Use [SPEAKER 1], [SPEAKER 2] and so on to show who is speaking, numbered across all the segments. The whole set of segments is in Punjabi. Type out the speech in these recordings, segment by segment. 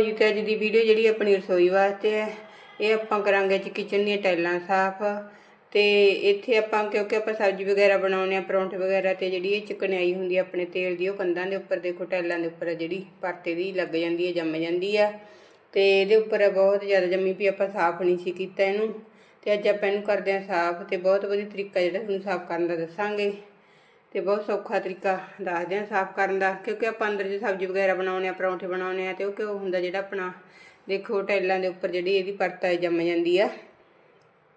[SPEAKER 1] ਜੀ ਤੇ ਅੱਜ ਦੀ ਵੀਡੀਓ ਜਿਹੜੀ ਆਪਣੀ ਰਸੋਈ ਵਾਸਤੇ ਹੈ, ਇਹ ਆਪਾਂ ਕਰਾਂਗੇ ਅੱਜ ਕਿਚਨ ਦੀਆਂ ਟਾਈਲਾਂ ਸਾਫ਼। ਤੇ ਇੱਥੇ ਆਪਾਂ ਕਿਉਂਕਿ ਆਪਾਂ ਸਬਜ਼ੀ ਵਗੈਰਾ ਬਣਾਉਂਦੇ ਆ ਪਰੌਂਠੇ ਵਗੈਰਾ ਤੇ ਜਿਹੜੀ ਇਹ ਚਿਕਨਾਈ ਹੁੰਦੀ ਆ ਆਪਣੇ ਤੇਲ ਦੀ, ਉਹ ਕੰਧਾਂ ਦੇ ਉੱਪਰ ਦੇਖੋ ਟਾਈਲਾਂ ਦੇ ਉੱਪਰ ਜਿਹੜੀ ਪਰਤੇ ਦੀ ਲੱਗ ਜਾਂਦੀ ਹੈ, ਜੰਮ ਜਾਂਦੀ ਆ ਤੇ ਇਹਦੇ ਉੱਪਰ ਬਹੁਤ ਜ਼ਿਆਦਾ ਜੰਮੀ ਵੀ ਆਪਾਂ ਸਾਫ਼ ਨਹੀਂ ਸੀ ਕੀਤਾ ਇਹਨੂੰ। ਤੇ ਅੱਜ ਆਪਾਂ ਇਹਨੂੰ ਕਰਦੇ ਆ ਸਾਫ਼ ਤੇ ਬਹੁਤ ਵਧੀਆ ਤਰੀਕਾ ਜਿਹੜਾ ਤੁਹਾਨੂੰ ਸਾਫ਼ ਕਰਨ ਦਾ ਦੱਸਾਂਗੇ। ਤੇ ਬਹੁਤ ਸੌਖਾ ਤਰੀਕਾ ਦੱਸਦੇ ਆ ਸਾਫ਼ ਕਰਨ ਦਾ, ਕਿਉਂਕਿ ਆਪਾਂ ਅੰਦਰ ਜੇ ਸਬਜ਼ੀ ਵਗੈਰਾ ਬਣਾਉਣੇ ਆ, ਪਰੌਂਠੇ ਬਣਾਉਣੇ ਆ, ਤੇ ਉਹ ਕਿਉਂ ਹੁੰਦਾ ਜਿਹੜਾ ਆਪਣਾ, ਦੇਖੋ ਟਾਈਲਾਂ ਦੇ ਉੱਪਰ ਜਿਹੜੀ ਇਹਦੀ ਪਰਤ ਹੈ ਜੰਮ ਜਾਂਦੀ ਆ।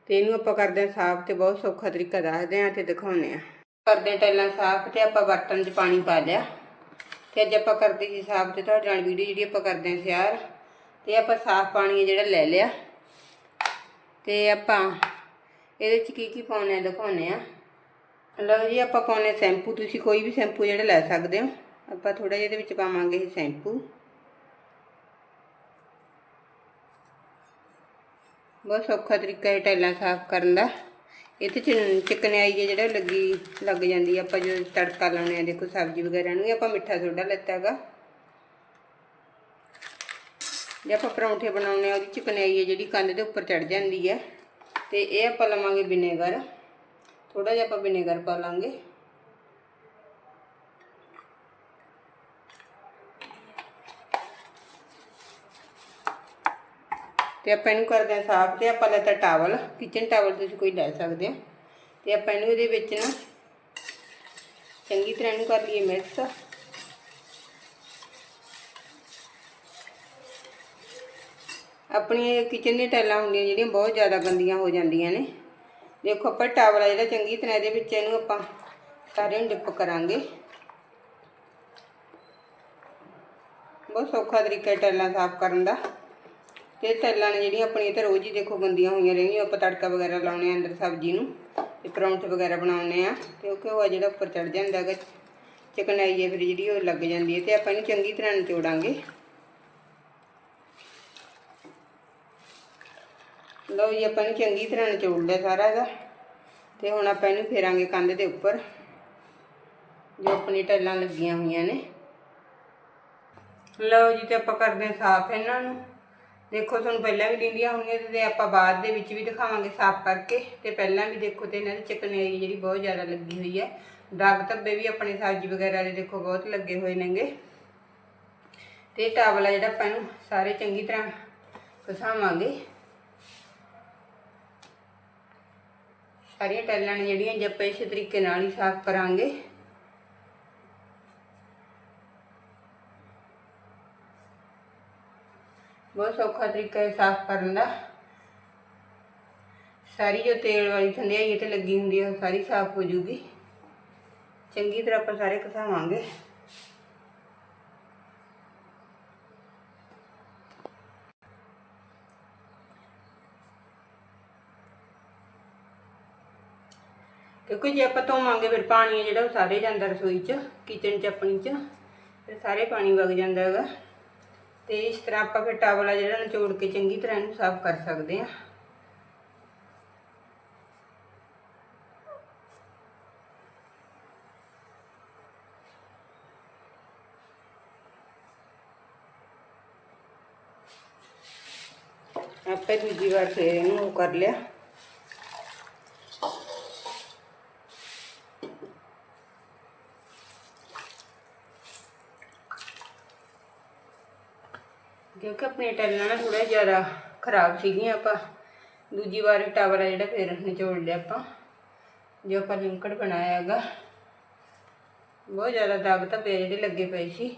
[SPEAKER 1] ਤੇ ਇਹਨੂੰ ਆਪਾਂ ਕਰਦੇ ਆ ਸਾਫ਼ ਤੇ ਬਹੁਤ ਸੌਖਾ ਤਰੀਕਾ ਦੱਸਦੇ ਆ ਤੇ ਦਿਖਾਉਨੇ ਆ। ਕਰਦੇ ਆ ਟਾਈਲਾਂ ਸਾਫ਼ ਤੇ ਆਪਾਂ ਬਰਤਨ 'ਚ ਪਾਣੀ ਪਾ ਲਿਆ। ਤੇ ਅੱਜ ਆਪਾਂ ਕਰਦੇ ਜੀ ਸਾਫ਼ ਤੇ ਤੁਹਾਡੇ ਨਾਲ ਵੀਡੀਓ ਜਿਹੜੀ ਆਪਾਂ ਕਰਦੇ ਆ ਸ਼ੇਅਰ ਤੇ ਆਪਾਂ ਸਾਫ਼ ਪਾਣੀ ਜਿਹੜਾ ਲੈ ਲਿਆ। ਤੇ ਆਪਾਂ ਇਹਦੇ 'ਚ ਕੀ ਕੀ ਪਾਉਣੇ ਆ ਦਿਖਾਉਨੇ ਆ। ਲਓ ਜੀ, ਆਪਾਂ ਪਾਉਣੇ ਸ਼ੈਂਪੂ। ਤੁਸੀਂ ਕੋਈ ਵੀ ਸ਼ੈਂਪੂ ਜਿਹੜਾ ਲੈ ਸਕਦੇ ਹੋ। ਆਪਾਂ ਥੋੜਾ ਜਿਹਾ ਇਹਦੇ ਵਿੱਚ ਪਾਵਾਂਗੇ ਇਹ ਸ਼ੈਂਪੂ। ਬਹੁਤ ਸੌਖਾ ਤਰੀਕਾ ਹੈ ਟਾਈਲਾਂ ਸਾਫ਼ ਕਰਨ ਦਾ। ਇਹਦੇ ਚ ਚਿਕਨਾਈ ਜਿਹੀ ਜਿਹੜਾ ਲੱਗੀ, ਲੱਗ ਜਾਂਦੀ ਆਪਾਂ ਜਦੋਂ ਤੜਕਾ ਲਾਉਣੇ ਆ, ਦੇਖੋ ਸਬਜ਼ੀ ਵਗੈਰਾ ਨੂੰ ਇਹ ਆਪਾਂ ਮਿੱਠਾ ਸੋਡਾ ਲੈਤਾ ਹੈਗਾ। ਜੇ ਆਪਾਂ ਪਰੌਂਠੇ ਬਣਾਉਣੇ ਆ, ਉਹਦੀ ਚਿਕਨਾਈ ਹੈ ਜਿਹੜੀ ਕੰਧ ਦੇ ਉੱਪਰ ਚੜ ਜਾਂਦੀ ਹੈ ਤੇ ਇਹ ਆਪਾਂ ਲਵਾਂਗੇ ਵਿਨੇਗਰ। ਥੋੜਾ ਜਿਹਾ ਆਪਾਂ ਵਿਨੇਗਰ ਪਾ ਲਾਂਗੇ। ਤੇ ਆਪਾਂ ਇਹਨੂੰ ਕਰਦੇ ਹਾਂ ਸਾਫ਼ ਤੇ ਆਪਾਂ ਲੈਤਾ ਟਾਵਲ ਕਿਚਨ ਟਾਵਲ ਤੁਸੀਂ ਕੋਈ ਲੈ ਸਕਦੇ ਹੋ। ਤੇ ਆਪਾਂ ਇਹਨੂੰ ਇਹਦੇ ਵਿੱਚ ਨਾ ਚੰਗੀ ਤਰ੍ਹਾਂ ਇਹਨੂੰ ਕਰ ਲਈਏ ਮਿਕਸ ਆਪਣੀਆਂ ਕਿਚਨ ਦੀਆਂ ਟਾਈਲਾਂ ਹੁੰਦੀਆਂ ਜਿਹੜੀਆਂ ਬਹੁਤ ਜ਼ਿਆਦਾ ਗੰਦੀਆਂ ਹੋ ਜਾਂਦੀਆਂ ਨੇ। ਦੇਖੋ ਆਪਾਂ ਟਾਵਲ ਆ ਜਿਹੜਾ ਚੰਗੀ ਤਰ੍ਹਾਂ ਇਹਦੇ ਵਿੱਚ ਇਹਨੂੰ ਆਪਾਂ ਸਾਰੇ ਨੂੰ ਡਿਪ ਕਰਾਂਗੇ। ਬਹੁਤ ਸੌਖਾ ਤਰੀਕਾ ਹੈ ਟਾਈਲਾਂ ਸਾਫ਼ ਕਰਨ ਦਾ। ਤੇ ਟੈਲਾਂ ਨੇ ਜਿਹੜੀਆਂ ਆਪਣੀਆਂ ਤਾਂ ਰੋਜ਼ ਹੀ ਦੇਖੋ ਗੰਦੀਆਂ ਹੋਈਆਂ ਰਹਿੰਦੀਆਂ, ਆਪਾਂ ਤੜਕਾ ਵਗੈਰਾ ਲਾਉਣੇ ਆ ਅੰਦਰ ਸਬਜ਼ੀ ਨੂੰ ਤੇ ਪਰੌਂਠੇ ਵਗੈਰਾ ਬਣਾਉਣੇ ਆ ਤੇ ਉਹ ਘਿਓ ਆ ਜਿਹੜਾ ਉੱਪਰ ਚੜ ਜਾਂਦਾ ਹੈਗਾ, ਚਿਕਨਾਈ ਹੈ ਫਿਰ ਜਿਹੜੀ ਉਹ ਲੱਗ ਜਾਂਦੀ ਹੈ ਤੇ ਆਪਾਂ ਇਹਨੂੰ ਚੰਗੀ ਤਰ੍ਹਾਂ ਨਿਚੋੜਾਂਗੇ। ਲਓ ਜੀ, ਆਪਾਂ ਨੂੰ ਚੰਗੀ ਤਰ੍ਹਾਂ ਨਿਚੋੜ ਲਿਆ ਸਾਰਾ ਇਹਦਾ। ਤੇ ਹੁਣ ਆਪਾਂ ਇਹਨੂੰ ਫੇਰਾਂਗੇ ਕੰਧ ਦੇ ਉੱਪਰ, ਜੋ ਆਪਣੀ ਟੱਲਾਂ ਲੱਗੀਆਂ ਹੋਈਆਂ ਨੇ। ਲਓ ਜੀ, ਤੇ ਆਪਾਂ ਕਰਦੇ ਹਾਂ ਸਾਫ਼ ਇਹਨਾਂ ਨੂੰ। ਦੇਖੋ, ਤੁਹਾਨੂੰ ਪਹਿਲਾਂ ਵੀ ਡੀਂਡੀਆਂ ਹੋਣਗੀਆਂ ਤੇ ਆਪਾਂ ਬਾਅਦ ਦੇ ਵਿੱਚ ਵੀ ਦਿਖਾਵਾਂਗੇ ਸਾਫ਼ ਕਰਕੇ। ਤੇ ਪਹਿਲਾਂ ਵੀ ਦੇਖੋ ਤੇ ਇਹਨਾਂ ਦੀ ਚਿਕਨਾਈ ਜਿਹੜੀ ਬਹੁਤ ਜ਼ਿਆਦਾ ਲੱਗੀ ਹੋਈ ਹੈ। ਦਾਗ ਧੱਬੇ ਵੀ ਆਪਣੇ ਸਬਜ਼ੀ ਵਗੈਰਾ ਦੇ ਦੇਖੋ ਬਹੁਤ ਲੱਗੇ ਹੋਏ ਨੇਗੇ। ਤੇ ਟਾਵਲ ਆ ਜਿਹੜਾ ਆਪਾਂ ਨੂੰ ਸਾਰੇ ਚੰਗੀ ਤਰ੍ਹਾਂ ਘਸਾਵਾਂਗੇ। ਸਾਰੀਆਂ ਟੈਲਾਂ ਨੇ ਜਿਹੜੀਆਂ ਜੇ ਆਪਾਂ ਇਸੇ ਤਰੀਕੇ ਨਾਲ ਹੀ ਸਾਫ਼ ਕਰਾਂਗੇ। ਬਹੁਤ ਸੌਖਾ ਤਰੀਕਾ ਹੈ ਸਾਫ਼ ਕਰਨ ਦਾ। ਸਾਰੀ ਜੋ ਤੇਲ ਵਾਲੀ ਥੰਦਿਆਈ ਤੇ ਲੱਗੀ ਹੁੰਦੀ ਹੈ ਉਹ ਸਾਰੀ ਸਾਫ਼ ਹੋ ਜੂਗੀ। ਚੰਗੀ ਤਰ੍ਹਾਂ ਆਪਾਂ ਸਾਰੇ ਘਸਾਵਾਂਗੇ। ਕਿਉਂਕਿ ਜੇ, ਆਪਾਂ ਧੋਵਾਂਗੇ ਫਿਰ ਪਾਣੀ ਹੈ ਜਿਹੜਾ ਉਹ ਸਾਰੇ ਜਾਂਦਾ ਰਸੋਈ 'ਚ ਕਿਚਨ 'ਚ, ਆਪਣੀ 'ਚ, ਫਿਰ ਸਾਰੇ ਪਾਣੀ ਵਗ ਜਾਂਦਾ ਹੈਗਾ। ਤੇ ਇਸ ਤਰ੍ਹਾਂ ਆਪਾਂ ਫਿਰ ਟਾਵਲ ਆ ਜਿਹੜਾ ਨਿਚੋੜ ਕੇ ਚੰਗੀ ਤਰ੍ਹਾਂ ਇਹਨੂੰ ਸਾਫ਼ ਕਰ ਸਕਦੇ ਹਾਂ ਆਪਾਂ ਦੂਜੀ ਵਾਰ ਫੇਰ ਇਹਨੂੰ ਉਹ ਕਰ ਲਿਆ। ਕਿਉਂਕਿ ਆਪਣੀ ਟੈਲਾਂ ਨਾ ਥੋੜਾ ਜ਼ਿਆਦਾ ਖਰਾਬ ਸੀਗੀਆਂ ਆਪਾਂ। ਦੂਜੀ ਵਾਰ ਟਾਵਰ ਆ ਜਿਹੜਾ ਫੇਰ ਨਿਚੋੜ ਲਿਆ ਆਪਾਂ, ਜੋ ਆਪਾਂ ਲਿੰਕੜ ਬਣਾਇਆ ਹੈਗਾ। ਬਹੁਤ ਜ਼ਿਆਦਾ ਦਾਗ ਤਾਂ ਪਏ ਜਿਹੜੇ ਲੱਗੇ ਪਏ ਸੀ।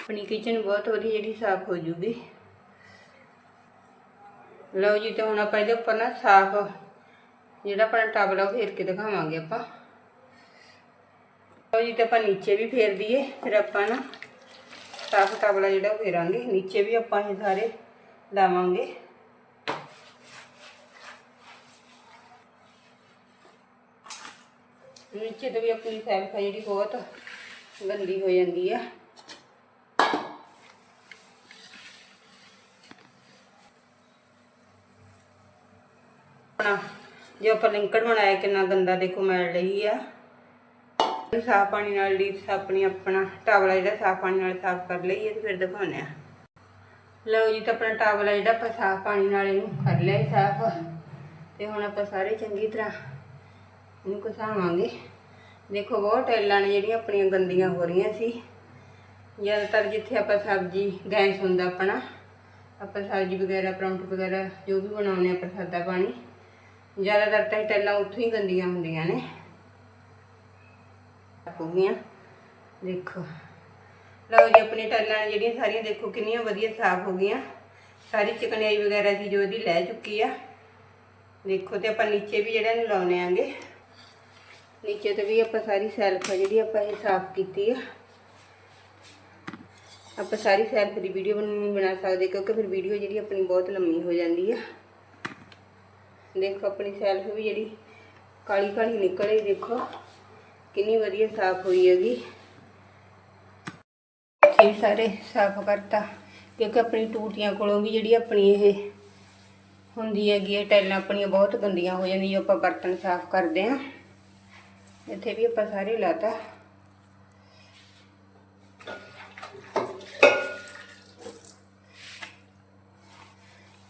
[SPEAKER 1] ਆਪਣੀ ਕਿਚਨ ਬਹੁਤ ਵਧੀਆ ਜਿਹੜੀ ਸਾਫ਼ ਹੋ ਜੂਗੀ। ਲਓ ਜੀ, ਤੇ ਹੁਣ ਆਪਾਂ ਇਹਦੇ ਉੱਪਰ ਨਾ ਸਾਫ਼ ਜਿਹੜਾ ਆਪਣਾ ਟਾਵਲ ਆ ਉਹ ਫੇਰ ਕੇ ਦਿਖਾਵਾਂਗੇ ਆਪਾਂ। ਜੀ ਤੇ ਆਪਾਂ ਨੀਚੇ ਵੀ ਫੇਰ ਦਈਏ ਫਿਰ ਆਪਾਂ ਨਾ ਸਾਫ਼ ਟਾਵਲਾ ਜਿਹੜਾ ਉਹ ਫੇਰਾਂਗੇ। ਨੀਚੇ ਵੀ ਆਪਾਂ ਇਹ ਸਾਰੇ ਲਾਵਾਂਗੇ। ਨੀਚੇ ਤੋਂ ਵੀ ਆਪਣੀ ਸੈਲਫ ਜਿਹੜੀ ਬਹੁਤ ਗੰਦੀ ਹੋ ਜਾਂਦੀ ਆ। ਆਪਣਾ ਜੋ ਆਪਾਂ ਲਿੰਕੜ ਬਣਾਇਆ, ਕਿੰਨਾ ਗੰਦਾ ਦੇਖੋ, ਮੈਲ ਰਹੀ ਆ। ਸਾਫ਼ ਪਾਣੀ ਨਾਲ ਲੀਸ ਆਪਣੀ ਆਪਣਾ ਟਾਵਲਾ ਜਿਹੜਾ ਸਾਫ਼ ਪਾਣੀ ਨਾਲ ਸਾਫ਼ ਕਰ ਲਈਏ ਤੇ ਫਿਰ ਦਿਖਾਉਂਦੇ ਆ ਲਓ ਜੀ ਤਾਂ ਆਪਣਾ ਟਾਵਲਾ ਜਿਹੜਾ ਆਪਾਂ ਸਾਫ਼ ਪਾਣੀ ਨਾਲ ਇਹਨੂੰ ਕਰ ਲਿਆ ਸਾਫ਼। ਤੇ ਹੁਣ ਆਪਾਂ ਸਾਰੇ ਚੰਗੀ ਤਰ੍ਹਾਂ ਇਹਨੂੰ ਘਸਾਵਾਂਗੇ। ਦੇਖੋ ਬਹੁਤ ਟੈਲਾਂ ਨੇ ਜਿਹੜੀਆਂ ਆਪਣੀਆਂ ਗੰਦੀਆਂ ਹੋ ਰਹੀਆਂ ਸੀ। ਜ਼ਿਆਦਾਤਰ ਜਿੱਥੇ ਆਪਾਂ ਸਬਜ਼ੀ, ਗੈਸ ਹੁੰਦਾ ਆਪਣਾ, ਆਪਾਂ ਸਬਜ਼ੀ ਵਗੈਰਾ, ਪਰੌਂਠ ਵਗੈਰਾ ਜੋ ਵੀ ਬਣਾਉਂਦੇ ਆ ਪ੍ਰਸਾਦਾ ਪਾਣੀ। ਜ਼ਿਆਦਾਤਰ ਤਾਂ ਇਹ ਟੈਲਾਂ ਉੱਥੋਂ ਹੀ ਗੰਦੀਆਂ ਹੁੰਦੀਆਂ ਨੇ। ਹੋ ਗਈਆਂ। ਦੇਖੋ। ਲਓ ਜੀ, ਆਪਣੀ ਟੱਲਾਂ ਜਿਹੜੀਆਂ ਸਾਰੀਆਂ ਦੇਖੋ ਕਿੰਨੀਆਂ ਵਧੀਆ ਸਾਫ਼ ਹੋ ਗਈਆਂ। ਸਾਰੀ ਚਿਕਨਾਈ ਵਗੈਰਾ ਸੀ ਜੋ ਇਹਦੀ ਲੈ ਚੁੱਕੀ ਆ। ਦੇਖੋ ਤੇ ਆਪਾਂ ਨੀਚੇ ਵੀ ਜਿਹੜਾ ਨੂੰ ਲਾਉਣੇ ਆਂਗੇ। ਨੀਚੇ ਤੇ ਵੀ ਆਪਾਂ ਸਾਰੀ ਸੈਲਫ ਜਿਹੜੀ ਆਪਾਂ ਇਹ ਸਾਫ਼ ਕੀਤੀ ਆ। ਆਪਾਂ ਸਾਰੀ ਸੈਲਫ ਦੀ ਵੀਡੀਓ ਨਹੀਂ ਬਣਾ ਸਕਦੇ ਕਿਉਂਕਿ ਫਿਰ ਵੀਡੀਓ ਜਿਹੜੀ ਆਪਣੀ ਬਹੁਤ ਲੰਮੀ ਹੋ ਜਾਂਦੀ ਆ। ਦੇਖੋ ਆਪਣੀ ਸੈਲਫ ਵੀ ਜਿਹੜੀ ਕਾਲੀ ਕਾਲੀ ਨਿਕਲੇ ਦੇਖੋ। ਕਿੰਨੀ ਵਧੀਆ ਸਾਫ਼ ਹੋਈ ਹੈਗੀ। ਇੱਥੇ ਸਾਰੇ ਸਾਫ਼ ਕਰਤਾ, ਕਿਉਂਕਿ ਆਪਣੀ ਟੂਟੀਆਂ ਕੋਲੋਂ ਵੀ ਜਿਹੜੀ ਆਪਣੀ ਇਹ ਹੁੰਦੀ ਹੈਗੀ ਇਹ ਟੈਲਾਂ ਆਪਣੀਆਂ ਬਹੁਤ ਗੰਦੀਆਂ ਹੋ ਜਾਂਦੀਆਂ ਜੋ ਆਪਾਂ ਬਰਤਨ ਸਾਫ਼ ਕਰਦੇ ਆ ਇੱਥੇ ਵੀ ਆਪਾਂ ਸਾਰੇ ਲਾਤਾ।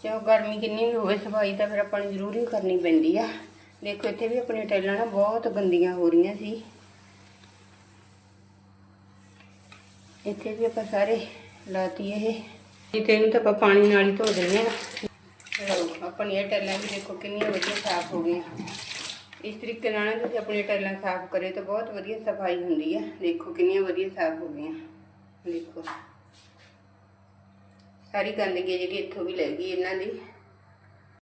[SPEAKER 1] ਚਲੋ ਗਰਮੀ ਕਿੰਨੀ ਵੀ ਹੋਵੇ, ਸਫ਼ਾਈ ਤਾਂ ਫਿਰ ਆਪਾਂ ਨੂੰ ਜ਼ਰੂਰੀ ਕਰਨੀ ਪੈਂਦੀ ਆ। ਦੇਖੋ, ਇੱਥੇ ਵੀ ਆਪਣੀਆਂ ਟੈਲਾਂ ਨਾ ਬਹੁਤ ਗੰਦੀਆਂ ਹੋ ਰਹੀਆਂ ਸੀ। ਇੱਥੇ ਵੀ ਆਪਾਂ ਸਾਰੇ ਲਾਤੀ ਇਹ। ਤੇ ਇਹਨੂੰ ਤਾਂ ਆਪਾਂ ਪਾਣੀ ਨਾਲ ਹੀ ਧੋ ਦਿੰਦੇ ਆ ਲਓ ਆਪਣੀਆਂ ਟੈਲਾਂ ਵੀ ਦੇਖੋ ਕਿੰਨੀਆਂ ਵਧੀਆ ਸਾਫ਼ ਹੋ ਗਈਆਂ। ਇਸ ਤਰੀਕੇ ਨਾਲ ਤੁਸੀਂ ਆਪਣੀਆਂ ਟੈਲਾਂ ਸਾਫ਼ ਕਰੇ ਤਾਂ ਬਹੁਤ ਵਧੀਆ ਸਫ਼ਾਈ ਹੁੰਦੀ ਆ। ਦੇਖੋ ਕਿੰਨੀਆਂ ਵਧੀਆ ਸਾਫ਼ ਹੋ ਗਈਆਂ। ਦੇਖੋ। ਸਾਰੀ ਗੰਦਗੀ ਜਿਹੜੀ ਇੱਥੋਂ ਵੀ ਲੈ ਗਈ ਇਹਨਾਂ ਦੀ।